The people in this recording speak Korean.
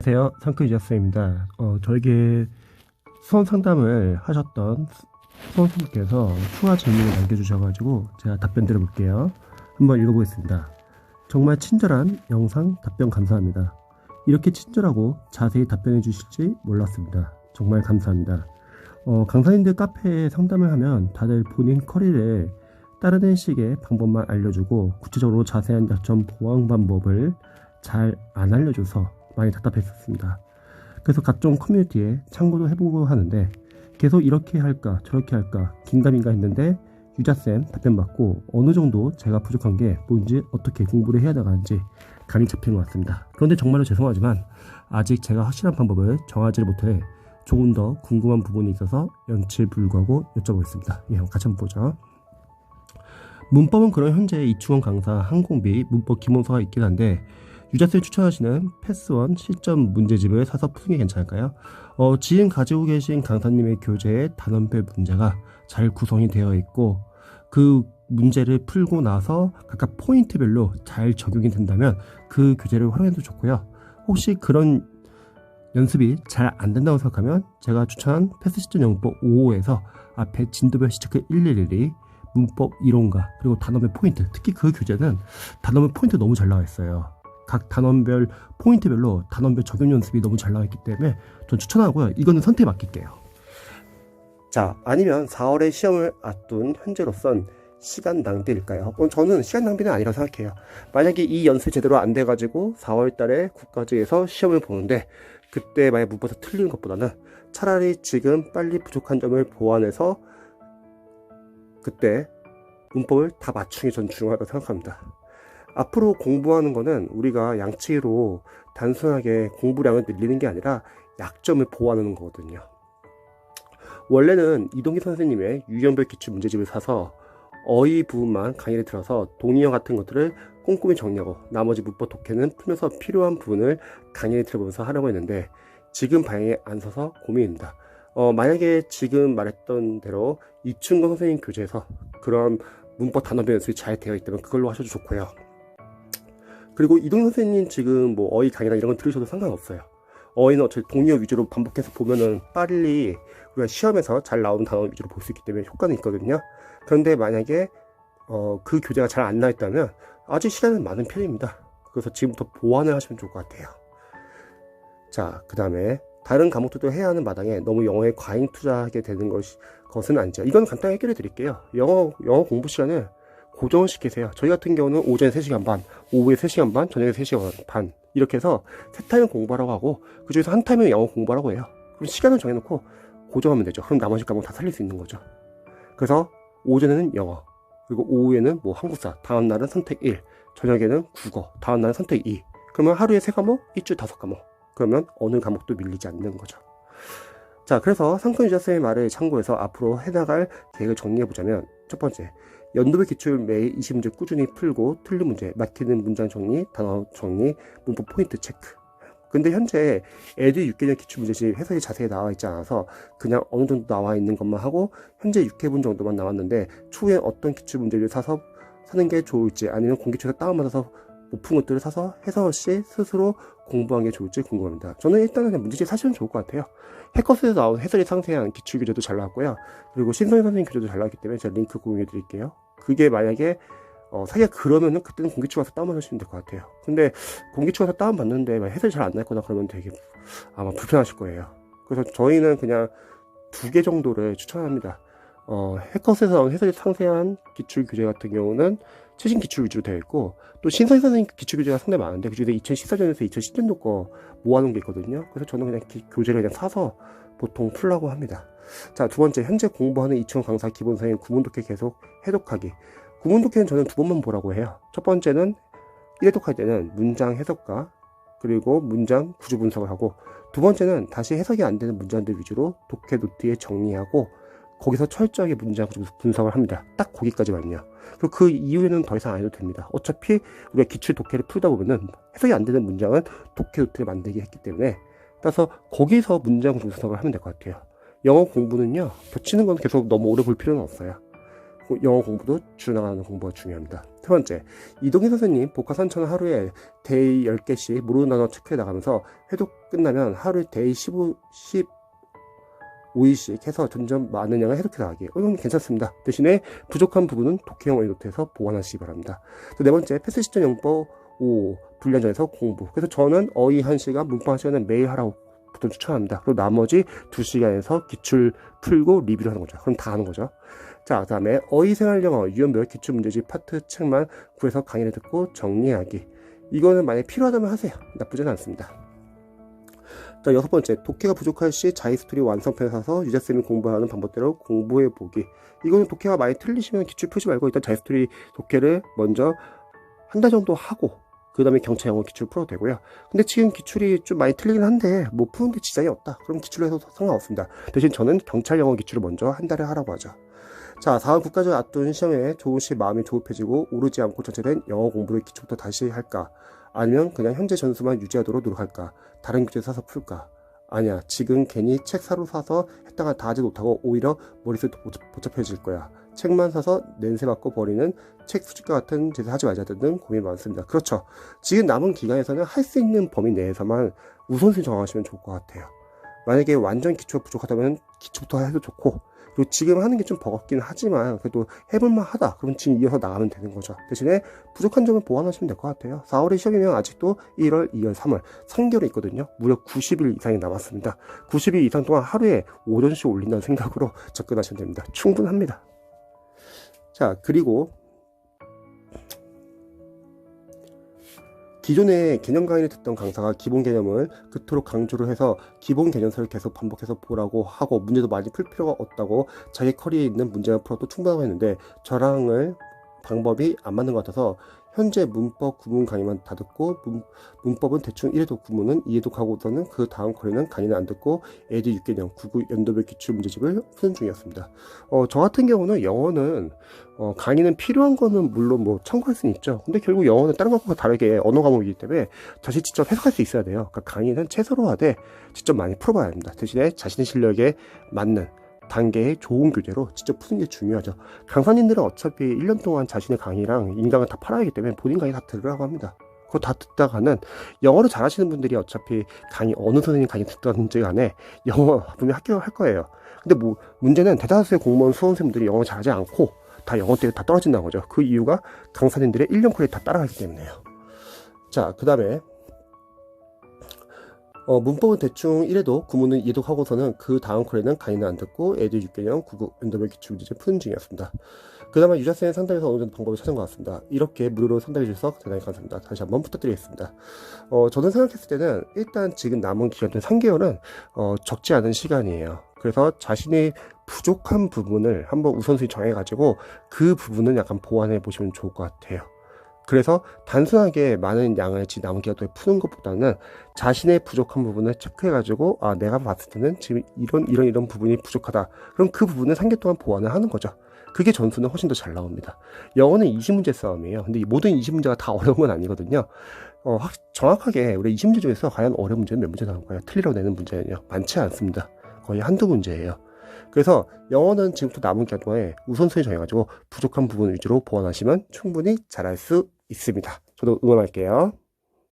안녕하세요. 상크 이자스입니다. 어, 저에게 수험 상담을 하셨던 수험생님께서 추가 질문을 남겨주셔가지고 제가 답변 드려볼게요. 한번 읽어보겠습니다. 정말 친절한 영상 답변 감사합니다. 이렇게 친절하고 자세히 답변해 주실지 몰랐습니다. 정말 감사합니다. 어, 강사님들 카페에 상담을 하면 다들 본인 커리를 따르는 식의 방법만 알려주고 구체적으로 자세한 약점 보완 방법을 잘 안 알려줘서 많이 답답했었습니다. 그래서 각종 커뮤니티에 참고도 해보고 하는데 계속 이렇게 할까 저렇게 할까 긴가민가 했는데 유자쌤 답변 받고 어느 정도 제가 부족한 게 뭔지 어떻게 공부를 해야 나가는지 감이 잡히는 것 같습니다. 그런데 정말로 죄송하지만 아직 제가 확실한 방법을 정하지 못해 조금 더 궁금한 부분이 있어서 연칠 불구하고 여쭤보겠습니다. 예, 같이 한번 보죠. 문법은 그런 현재 이충원 강사 항공비 문법 기본서가 있긴 한데 유자쌤이 추천하시는 패스원 실전 문제집을 사서 푸는 게 괜찮을까요? 어, 지금 가지고 계신 강사님의 교재의 단원별 문제가 잘 구성이 되어 있고 그 문제를 풀고 나서 각각 포인트별로 잘 적용이 된다면 그 교재를 활용해도 좋고요. 혹시 그런 연습이 잘 안 된다고 생각하면 제가 추천한 패스 실전 영법 5호에서 앞에 진도별 시체크 1112 문법 이론가 그리고 단어별 포인트 특히 그 교재는 단어별 포인트 너무 잘 나와 있어요. 각 단원별 포인트별로 단원별 적용 연습이 너무 잘 나와 있기 때문에 전 추천하고요. 이거는 선택 맡길게요. 자, 아니면 4월에 시험을 앞둔 현재로선 시간 낭비일까요? 어, 저는 시간 낭비는 아니라고 생각해요. 만약에 이 연습이 제대로 안 돼가지고 4월 달에 국가직에서 시험을 보는데 그때 만약 문법에서 틀리는 것보다는 차라리 지금 빨리 부족한 점을 보완해서 그때 문법을 다 맞추는 게 전 중요하다고 생각합니다. 앞으로 공부하는 거는 우리가 양치로 단순하게 공부량을 늘리는 게 아니라 약점을 보완하는 거거든요. 원래는 이동기 선생님의 유형별 기출 문제집을 사서 어휘 부분만 강의를 들어서 동의어 같은 것들을 꼼꼼히 정리하고 나머지 문법 독해는 풀면서 필요한 부분을 강의를 들어보면서 하려고 했는데 지금 방향에 안 서서 고민입니다. 어, 만약에 지금 말했던 대로 이춘건 선생님 교재에서 그런 문법 단어별 연습이 잘 되어 있다면 그걸로 하셔도 좋고요. 그리고 이동 선생님 지금 뭐 어휘 강의나 이런 건 들으셔도 상관없어요. 어휘는 어차피 동의어 위주로 반복해서 보면은 빨리 우리가 시험에서 잘 나오는 단어 위주로 볼 수 있기 때문에 효과는 있거든요. 그런데 만약에 어, 그 교재가 잘 안 나있다면 아직 시간은 많은 편입니다. 그래서 지금부터 보완을 하시면 좋을 것 같아요. 자, 그 다음에 다른 과목들도 해야 하는 마당에 너무 영어에 과잉 투자하게 되는 것이, 것은 아니죠. 이건 간단히 해결해 드릴게요. 영어, 영어 공부 시간을 고정을 시키세요. 저희 같은 경우는 오전에 3시간 반, 오후에 3시간 반, 저녁에 3시간 반 이렇게 해서 세 타임을 공부하라고 하고 그 중에서 한 타임은 영어 공부하라고 해요. 그럼 시간을 정해놓고 고정하면 되죠. 그럼 나머지 과목 다 살릴 수 있는 거죠. 그래서 오전에는 영어, 그리고 오후에는 뭐 한국사, 다음 날은 선택 1, 저녁에는 국어, 다음 날은 선택 2. 그러면 하루에 세 과목, 일주일 다섯 과목. 그러면 어느 과목도 밀리지 않는 거죠. 자, 그래서 상권 유자 쌤의 말을 참고해서 앞으로 해나갈 계획을 정리해 보자면 첫 번째, 연도별 기출 매일 20문제 꾸준히 풀고 틀린 문제, 막히는 문장 정리, 단어 정리, 문법 포인트 체크. 근데 현재 에듀 6개년 기출 문제집 해석이 자세히 나와 있지 않아서 그냥 어느 정도 나와 있는 것만 하고 현재 6회분 정도만 나왔는데 추후에 어떤 기출 문제를 사서 사는 게 좋을지 아니면 공기초에서 다운받아서 못푼 것들을 사서 해석 없이 스스로 공부하는 게 좋을지 궁금합니다. 저는 일단은 그냥 문제집 사시면 좋을 것 같아요. 해커스에서 나온 해설이 상세한 기출 교재도 잘 나왔고요. 그리고 신성현 선생님 교재도 잘 나왔기 때문에 제가 링크 공유해 드릴게요. 그게 만약에 어, 사기가 그러면은 그때는 공기초 가서 다운받으시면 될 것 같아요. 근데 공기초 가서 다운받는데 해설이 잘 안 날 거다 그러면 되게 아마 불편하실 거예요. 그래서 저희는 그냥 두 개 정도를 추천합니다. 어, 해커스에서 나온 해설이 상세한 기출 교재 같은 경우는 최신 기출 위주로 되어 있고 또 신선 선생님 기출 교재가 상당히 많은데 그중에 2014년에서 2010년도 거 모아놓은 게 있거든요. 그래서 저는 그냥 기, 교재를 그냥 사서 보통 풀라고 합니다. 자, 두 번째 현재 공부하는 이층 강사 기본서인 구문독해 계속 해독하기. 구문독해는 저는 두 번만 보라고 해요. 첫 번째는 1회독할 때는 문장 해석과 그리고 문장 구조 분석을 하고 두 번째는 다시 해석이 안 되는 문장들 위주로 독해 노트에 정리하고 거기서 철저하게 문장 분석을 합니다. 딱 거기까지만요. 그리고 그 이후에는 더 이상 안 해도 됩니다. 어차피 우리가 기출 독해를 풀다 보면은 해석이 안 되는 문장은 독해 노트를 만들게 했기 때문에 따라서 거기서 문장 분석을 하면 될 것 같아요. 영어 공부는요, 겹치는 건 계속 너무 오래 볼 필요는 없어요. 영어 공부도 줄여나가는 공부가 중요합니다. 세 번째, 이동희 선생님 복화 선천 하루에 데이 10개씩 모르는 단어 체크해 나가면서 해독 끝나면 하루에 데이 15, 15일씩 해서 점점 많은 양을 해독해 나가기. 어, 이건 괜찮습니다. 대신에 부족한 부분은 독해형 원노트에서 보완하시기 바랍니다. 네 번째, 패스 시점 영법 5 불련전에서 공부. 그래서 저는 어휘 1시간, 문법 1시간은 매일 하라고 보통 추천합니다. 그리고 나머지 2시간에서 기출 풀고 리뷰를 하는 거죠. 그럼 다 하는 거죠. 자, 그 다음에 어휘 생활영어 유연별 기출문제집 파트 책만 구해서 강의를 듣고 정리하기. 이거는 만약에 필요하다면 하세요. 나쁘지는 않습니다. 자, 여섯 번째. 독해가 부족할 시 자이스토리 완성편을 사서 유자쌤이 공부하는 방법대로 공부해 보기. 이거는 독해가 많이 틀리시면 기출 푸지 말고 일단 자이스토리 독해를 먼저 한 달 정도 하고 그 다음에 경차 영어 기출 풀어도 되고요. 근데 지금 기출이 좀 많이 틀리긴 한데 못 푸는데 지장이 없다. 그럼 기출로 해도 상관없습니다. 대신 저는 경찰 영어 기출을 먼저 한 달에 하라고 하죠. 자, 다음 국가적 앞둔 시험에 조금씩 마음이 조급해지고 오르지 않고 전체된 영어 공부를 기초부터 다시 할까? 아니면 그냥 현재 전수만 유지하도록 노력할까? 다른 교재 사서 풀까? 아니야, 지금 괜히 책 사로 사서 했다가 다 하지 못하고 오히려 머릿속이 복잡해질 거야. 책만 사서 냄새 맡고 버리는 책 수집과 같은 짓을 하지 말자 등등 고민이 많습니다. 그렇죠. 지금 남은 기간에서는 할 수 있는 범위 내에서만 우선순위 정하시면 좋을 것 같아요. 만약에 완전 기초가 부족하다면 기초부터 해도 좋고 그리고 지금 하는 게 좀 버겁긴 하지만 그래도 해볼만 하다. 그럼 지금 이어서 나가면 되는 거죠. 대신에 부족한 점을 보완하시면 될 것 같아요. 4월에 시험이면 아직도 1월, 2월, 3월 3개월이 있거든요. 무려 90일 이상이 남았습니다. 90일 이상 동안 하루에 5전씩 올린다는 생각으로 접근하시면 됩니다. 충분합니다. 자 그리고 기존에 개념 강의를 듣던 강사가 기본 개념을 그토록 강조를 해서 기본 개념서를 계속 반복해서 보라고 하고 문제도 많이 풀 필요가 없다고 자기 커리에 있는 문제만 풀어도 충분하고 했는데 저랑을 방법이 안 맞는 것 같아서 현재 문법 구문 강의만 다 듣고 문, 법은 대충 1회독 구문은 2회독 하고서는 그 다음 커리는 강의는 안 듣고 에디 6개념 99 연도별 기출 문제집을 푸는 중이었습니다. 어, 저 같은 경우는 영어는 어, 강의는 필요한 거는 물론 뭐 참고할 수는 있죠. 근데 결국 영어는 다른 것과 다르게 언어 과목이기 때문에 자신 직접 해석할 수 있어야 돼요. 그러니까 강의는 최소로 하되 직접 많이 풀어봐야 합니다. 대신에 자신의 실력에 맞는 단계의 좋은 교재로 직접 푸는 게 중요하죠. 강사님들은 어차피 1년 동안 자신의 강의랑 인강을 다 팔아야 하기 때문에 본인 강의 다 들으라고 합니다. 그거 다 듣다가는 영어를 잘하시는 분들이 어차피 강의 어느 선생님 강의 듣든지 간에 영어 분명히 합격할 거예요. 근데 뭐 문제는 대다수의 공무원 수험생들이 영어 잘하지 않고 다 영어 때문에 다 떨어진다는 거죠. 그 이유가 강사님들의 1년 코레 다 따라가기 때문에요. 자, 그 다음에 어, 문법은 대충 1회독, 구문은 2회독 하고서는 그 다음 콜에는 강의는 안 듣고 애들 6개년, 구급, 엔더벨 기출 문제 푸는 중이었습니다. 그 다음에 유자쌤의 상담에서 어느 정도 방법을 찾은 것 같습니다. 이렇게 무료로 상담해 주셔서 대단히 감사합니다. 다시 한번 부탁드리겠습니다. 어, 저는 생각했을 때는 일단 지금 남은 기간 중 3개월은 어, 적지 않은 시간이에요. 그래서 자신의 부족한 부분을 한번 우선순위 정해가지고 그 부분은 약간 보완해 보시면 좋을 것 같아요. 그래서 단순하게 많은 양을 지 남은 기간 동안 푸는 것보다는 자신의 부족한 부분을 체크해가지고 아 내가 봤을 때는 지금 이런 이런 이런 부분이 부족하다. 그럼 그 부분을 3개 동안 보완을 하는 거죠. 그게 전수는 훨씬 더 잘 나옵니다. 영어는 20문제 싸움이에요. 근데 이 모든 20문제가 다 어려운 건 아니거든요. 어, 확- 정확하게 우리 20문제 중에서 과연 어려운 문제는 몇 문제 나올 거예요? 틀리라고 내는 문제는요. 많지 않습니다. 거의 한두 문제예요. 그래서 영어는 지금부터 남은 기간 동안에 우선순위 정해가지고 부족한 부분 위주로 보완하시면 충분히 잘할 수 있습니다. 저도 응원할게요.